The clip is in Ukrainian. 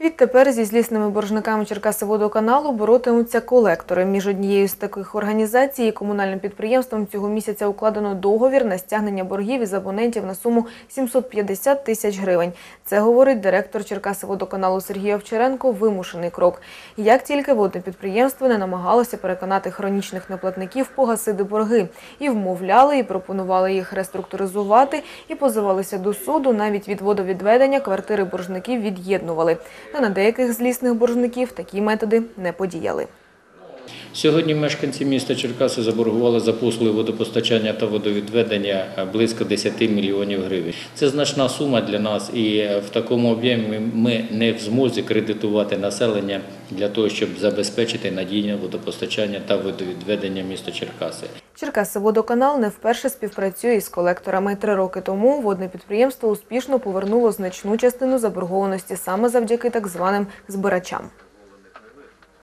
Відтепер зі злісними боржниками Черкасиводоканалу боротимуться колектори. Між однією з таких організацій і комунальним підприємством цього місяця укладено договір на стягнення боргів із абонентів на суму 750 тисяч гривень. Це говорить директор Черкасиводоканалу Сергій Овчаренко. Вимушений крок. Як тільки водне підприємство не намагалося переконати хронічних неплатників погасити борги, і вмовляли, і пропонували їх реструктуризувати, і позивалися до суду. Навіть від водовідведення квартири боржників від'єднували. Та на деяких злісних боржників такі методи не подіяли. Сьогодні мешканці міста Черкаси заборгували за послуги водопостачання та водовідведення близько 10 мільйонів гривень. Це значна сума для нас, і в такому об'ємі ми не в змозі кредитувати населення для того, щоб забезпечити надійне водопостачання та водовідведення міста Черкаси. Черкасиводоканал не вперше співпрацює із колекторами. Три роки тому водне підприємство успішно повернуло значну частину заборгованості саме завдяки так званим збирачам.